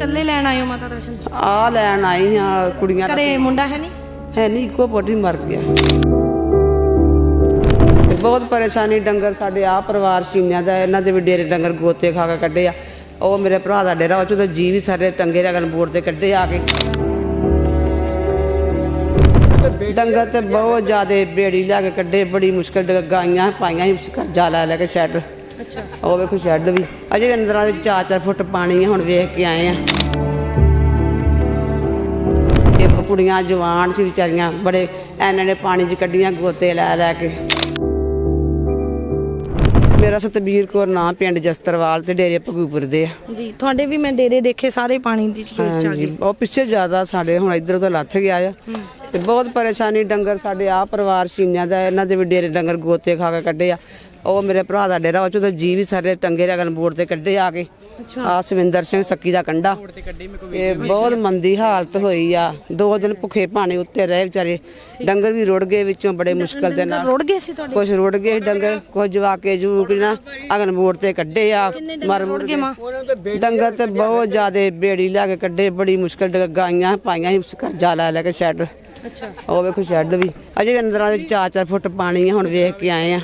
ਇਕੱਲੇ ਲੈਣ ਹੋ ਮਾਤਾ ਰਾਸ਼ਨ? ਆ ਲੈਣ ਆਈ ਹਾਂ ਕੁੜੀਆਂ ਦਾ ਘਰੇ ਮੁੰਡਾ ਹੈ ਨਹੀਂ? ਹੈ ਨਹੀਂ ਇੱਕੋ ਪੋਟੀ ਮਰ ਗਿਆ। ਬਹੁਤ ਪਰੇਸ਼ਾਨੀ ਡੰਗਰ ਸਾਡੇ ਆ ਪਰਿਵਾਰ ਸੀਨਿਆਂ ਦਾ ਇਹਨਾਂ ਦੇ ਵੀ ਡੇਰੇ ਡੰਗਰ ਗੋਤੇ ਖਾ ਕੇ ਕੱਢੇ ਆ। ਉਹ ਮੇਰੇ ਭਰਾ ਦਾ ਡੇਰਾ ਉਹ ਚੋਂ ਤਾਂ ਜੀ ਵੀ ਸਾਰੇ ਟੰਗੇ ਰਗਨ ਬੋਰਡ ਤੇ ਕੱਢੇ ਆ ਕੇ। ਡੰਗਰ ਤੇ ਬਹੁਤ ਜ਼ਿਆਦੇ ਬੇੜੀ ਲੈ ਕੇ ਕੱਢੇ ਬੜੀ ਮੁਸ਼ਕਲ ਗਾਈਆਂ ਪਾਈਆਂ ਸੀ ਕਰਜ਼ਾ ਲੈ ਲੈ ਕੇ ਸ਼ੈੱਡ। ਅੱਛਾ। ਉਹ ਵੇਖੋ ਸ਼ੈੱਡ ਵੀ। ਅਜੇ ਵੀ ਅੰਦਰਾਂ ਦੇ 4-4 ਫੁੱਟ ਪਾਣੀ ਹੁਣ ਵੇਖ ਕੇ ਆਏ ਆ। ਇਹ ਕੁੜੀਆਂ ਜਵਾਨ ਸੀ ਵਿਚਾਰੀਆਂ ਬੜੇ ਇਹਨਾਂ ਨੇ ਪਾਣੀ 'ਚ ਕੱਢੀਆਂ ਗੋਤੇ ਲੈ ਲੈ ਕੇ। ਮੇਰਾ ਸਤਬੀਰ ਕੌਰ ਨਾਂ ਪਿੰਡ ਜਸਤਰਵਾਲ ਤੇ ਡੇਰੇ ਭਗੂਪੁਰ ਦੇ ਆ। ਜੀ ਤੁਹਾਡੇ ਵੀ ਮੈਂ ਡੇਰੇ ਦੇਖੇ ਸਾਰੇ ਪਾਣੀ ਦੀ ਚਪੇਟ ਚ ਆ ਹਾਂਜੀ ਗਏ। ਉਹ ਪਿੱਛੇ ਜ਼ਿਆਦਾ ਸਾਡੇ ਹੁਣ ਇੱਧਰ ਤੋਂ ਲੱਥ ਗਿਆ ਆ। ਤੇ ਬਹੁਤ ਪਰੇਸ਼ਾਨੀ ਡੰਗਰ ਸਾਡੇ ਆ ਪਰਿਵਾਰ ਸੀਨਿਆਂ ਦਾ ਇਹਨਾਂ ਦੇ ਵੀ ਡੇਰੇ ਡੰਗਰ ਗੋਤੇ ਖਾ ਕੇ ਕੱਢੇ ਆ। ਉਹ ਮੇਰੇ ਭਰਾ ਦਾ ਡੇਰਾ ਉਹ ਚੋਂ ਤਾਂ ਜੀ ਵੀ ਸਾਰੇ ਟੰਗੇ ਰਗਨ ਬੋਰਡ ਤੇ ਕੱਢੇ ਆ ਕੇ। ਆ ਸਵਿੰਦਰ ਸਿੰਘ ਸੱਕੀ ਦਾ ਕੰਡਾ। ਇਹ ਬਹੁਤ ਮੰਦੀ ਹਾਲਤ ਹੋਈ ਆ। ਦੋ ਦਿਨ ਭੁੱਖੇ ਪਾਣੀ ਉੱਤੇ ਰਹੇ ਵਿਚਾਰੇ। ਡੰਗਰ ਵੀ ਰੁੜ ਗਏ ਵਿੱਚੋਂ ਬੜੇ ਮੁਸ਼ਕਲ ਦੇ ਨਾਲ। ਰੋੜ ਗਏ ਸੀ ਤੁਹਾਡੇ? ਕੁਝ ਰੁੜ ਗਏ ਸੀ ਡੰਗਰ ਕੁਝ ਜਵਾਕੇ ਜੂਕ ਨਾ ਅਗਨ ਬੋਰਡ ਤੇ ਕੱਢੇ ਆ। ਮਰ ਮੁੜ ਗਏ ਮਾਂ? ਡੰਗਰ ਤੇ ਬਹੁਤ ਜ਼ਿਆਦੇ ਬੇੜੀ ਲੈ ਕੇ ਕੱਢੇ ਬੜੀ ਮੁਸ਼ਕਲ ਗਾਈਆਂ ਪਾਈਆਂ ਸੀ ਕਰਜ਼ਾ ਲੈ ਲੈ ਕੇ ਸ਼ੈੱਡ। ਅੱਛਾ। ਉਹ ਵੇਖੋ ਸ਼ੈੱਡ ਵੀ। ਅਜੇ ਵੀ ਅੰਦਰਾਂ ਦੇ 4-4 ਫੁੱਟ ਪਾਣੀ ਆ ਹੁਣ ਵੇਖ ਕੇ ਆਏ ਆ।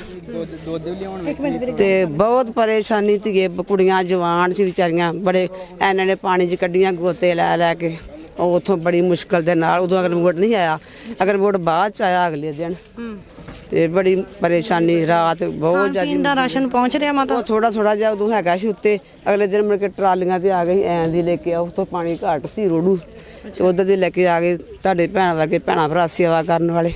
ਤੇ ਬਹੁਤ ਪਰੇਸ਼ਾਨੀ ਧੀਏ ਕੁੜੀਆਂ ਜਵਾਨ ਸੀ ਵਿਚਾਰੀਆਂ ਬੜੇ ਇਹਨਾਂ ਨੇ ਪਾਣੀ 'ਚ ਕੱਢੀਆਂ ਗੋਤੇ ਲੈ ਲੈ ਕੇ। ਉਹ ਉਥੋਂ ਬੜੀ ਮੁਸ਼ਕਲ ਦੇ ਨਾਲ ਉਦੋਂ ਅਗਰ ਵੋਟ ਨਹੀਂ ਆਇਆ। ਅਗਰ ਵੋਟ ਬਾਅਦ ਚ ਆਇਆ ਅਗਲੇ ਦਿਨ। ਹੂੰ। ਤੇ ਬੜੀ ਪਰੇਸ਼ਾਨੀ ਰਾਤ ਬਹੁਤ ਜ਼ਿਆਦਾ ਪੀਣ ਦਾ ਰਾਸ਼ਨ ਪਹੁੰਚ ਰਿਹਾ ਮਾਤਾ? ਉਹ ਥੋੜਾ ਥੋੜਾ ਜਿਹਾ ਉਦੋਂ ਹੈਗਾ ਸੀ ਉੱਤੇ। ਅਗਲੇ ਦਿਨ ਮੁੜ ਕੇ ਟਰਾਲੀਆਂ ਤੇ ਆ ਗਈ ਐਂ ਦੀ ਲੈ ਕੇ ਆ ਤੋਂ ਪਾਣੀ ਘਾਟ ਸੀ ਰੋੜੂ। ਤੇ ਉਧਰ ਦੇ ਲੈ ਕੇ ਆ ਗਏ ਤੁਹਾਡੇ ਭੈਣਾਂ ਵਰਗੇ ਭੈਣਾਂ ਭਰਾ ਸੇਵਾ ਕਰਨ ਵਾਲੇ।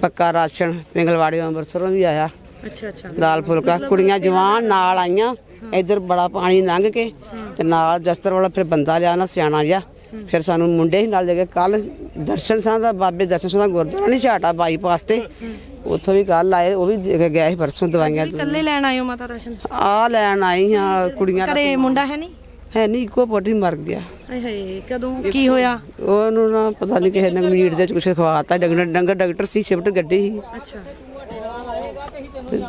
ਪੱਕਾ ਰਾਸ਼ਨ ਪਿੰਗਲਵਾੜੇ ਅੰਮ੍ਰਿਤਸਰੋਂ ਵੀ ਆਇਆ। ਅੱਛਾ ਅੱਛਾ। ਦਾਲ ਫੁਲਕਾ। ਕੁੜੀਆਂ ਜਵਾਨ ਨਾਲ ਆਈਆਂ ਇੱਧਰ ਬੜਾ ਪਾਣੀ ਲੰਘ ਕੇ ਤੇ ਨਾਲ ਜਸਤਰ ਵਾਲਾ ਫਿਰ ਬੰਦਾ ਲਿਆ ਨਾ ਸਿਆਣਾ ਜਿਹਾ। ਫਿਰ ਸਾਨੂੰ ਮੁੰਡੇ ਹੀ ਨਾਲ ਲੈ ਕੇ ਕੱਲ ਦਰਸ਼ਨ ਸਿੰਘ ਦਾ ਬਾਬੇ ਦਰਸ਼ਨ ਸਿੰਘ ਦਾ ਗੁਰਦੁਆਰਾ ਨਹੀਂ ਝਾਟਾ ਬਾਈਪਾਸ ਤੇ। ਉੱਥੋਂ ਵੀ ਕੱਲ ਆਏ ਉਹ ਵੀ ਗਏ ਸੀ ਪਰਸੋਂ ਦਵਾਈਆਂ ਇਕੱਲੇ ਲੈਣ ਹੋ ਮਾਤਾ ਰਾਸ਼ਨ? ਆ ਲੈਣ ਆਈ ਹਾਂ ਕੁੜੀਆਂ ਦਾ ਘਰੇ ਮੁੰਡਾ ਹੈ ਨਹੀਂ? ਹੈ ਨਹੀਂ ਇੱਕੋ ਪੋਟੀ ਮਰ ਗਿਆ। ਆਏ ਹਾਏ ਕਦੋਂ ਕੀ ਹੋਇਆ? ਉਹਨੂੰ ਨਾ ਪਤਾ ਨਹੀਂ ਕਿਸੇ ਨੇ ਮੀਟ ਦੇ ਚ ਕੁਛ ਖਵਾਤਾ ਡੰਗਰ ਡੰਗਰ ਡਾਕਟਰ ਸੀ ਸ਼ਿਫਟ ਗੱਡੀ ਸੀ। ਅੱਛਾ।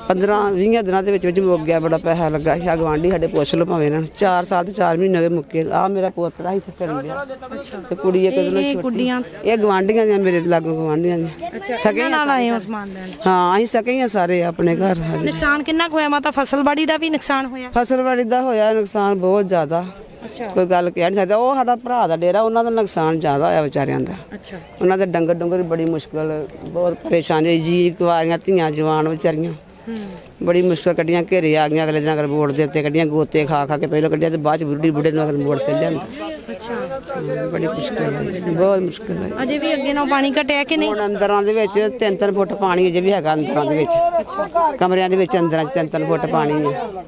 15 20 ਦਿਨਾਂ ਦੇ ਵਿੱਚ ਵਿੱਚ ਮੁੱਕ ਗਿਆ ਬੜਾ ਪੈਸਾ ਲੱਗਾ ਸੀ। ਗਵਾਂਢੀ ਸਾਡੇ ਪੁੱਛ ਲਓ ਭਾਵੇਂ ਇਹਨਾਂ ਨੂੰ। 4 ਸਾਲ ਤੇ 4 ਮਹੀਨੇ ਦੇ ਮੁੱਕੇ ਆ ਮੇਰਾ ਪੋਤਰਾ ਇੱਥੇ ਫਿਰਨ ਗਿਆ। ਤੇ ਕੁੜੀ ਇੱਕ ਦਿਨੋਂ ਇਹ ਛੋਟੀ। ਇਹ ਗਵਾਂਢੀਆਂ ਦੀਆਂ ਮੇਰੇ ਲਾਗੋਂ ਗਵਾਂਢੀਆਂ ਦੀਆਂ। ਸਕੇ ਨਾਲ ਆਏ ਹੋ ਸਮਾਨ ਲੈਣ? ਹਾਂ ਅਸੀਂ ਸਕੇ ਹੀ ਆ ਸਾਰੇ ਆਪਣੇ ਘਰ ਨੁਕਸਾਨ ਕਿੰਨਾ ਹੋਇਆ? ਮਾਤਾ ਫਸਲਬਾੜੀ ਦਾ ਵੀ ਨੁਕਸਾਨ ਹੋਇਆ? ਫਸਲਬਾੜੀ ਦਾ ਹੋਇਆ ਨੁਕਸਾਨ ਬਹੁਤ ਜ਼ਿਆਦਾ। ਕੋਈ ਗੱਲ ਕਹਿ ਨਹੀਂ ਸਕਦਾ। ਉਹ ਸਾਡਾ ਭਰਾ ਦਾ ਡੇਰਾ ਉਹਨਾਂ ਦਾ ਨੁਕਸਾਨ ਜ਼ਿਆਦਾ ਹੋਇਆ ਵਿਚਾਰਿਆਂ ਦਾ। ਅੱਛਾ। ਉਹਨਾਂ ਦੇ ਡੰਗਰ ਡੰਗਰ ਬੜੀ ਮੁਸ਼ਕਲ ਬਹੁਤ ਪਰੇਸ਼ਾਨੀ ਜੀ ਕੁਆਰੀਆਂ ਧੀਆਂ ਜਵਾਨ ਵਿਚਾਰੀਆਂ। ਬੜੀ ਮੁਸ਼ਕਲ ਕੱਢੀਆਂ ਘੇਰੇ ਆ ਗਈਆਂ ਅਗਲੇ ਦਿਨ ਅਗਰ ਬੋਰਡ ਦੇ ਉੱਤੇ ਕੱਢੀਆਂ ਗੋਤੇ ਖਾ ਖਾ ਕੇ ਪਹਿਲਾਂ ਕੱਢਿਆ ਤੇ ਬਾਅਦ ਚ ਬੁੱਢੀ ਬੁੱਢੇ ਨੂੰ ਅਗਰ ਬੋਰਡ ਤੇ ਲਿਆਂਦਾ। ਅੱਛਾ। ਬੜੀ ਮੁਸ਼ਕਲ ਹੈ ਬਹੁਤ ਮੁਸ਼ਕਲ ਹੈ। ਅਜੇ ਵੀ ਅੱਗੇ ਨਾਲ ਪਾਣੀ ਘਟਿਆ ਕਿ ਨਹੀਂ? ਹੁਣ ਅੰਦਰਾਂ ਦੇ ਵਿੱਚ ਤਿੰਨ ਤਿੰਨ ਫੁੱਟ ਪਾਣੀ ਅਜੇ ਵੀ ਹੈਗਾ ਅੰਦਰਾਂ ਦੇ ਵਿੱਚ। ਕਮਰਿਆਂ ਦੇ ਵਿੱਚ ਅੰਦਰਾਂ ਚ ਤਿੰਨ ਤਿੰਨ ਫੁੱਟ ਪਾਣੀ ਹੈ।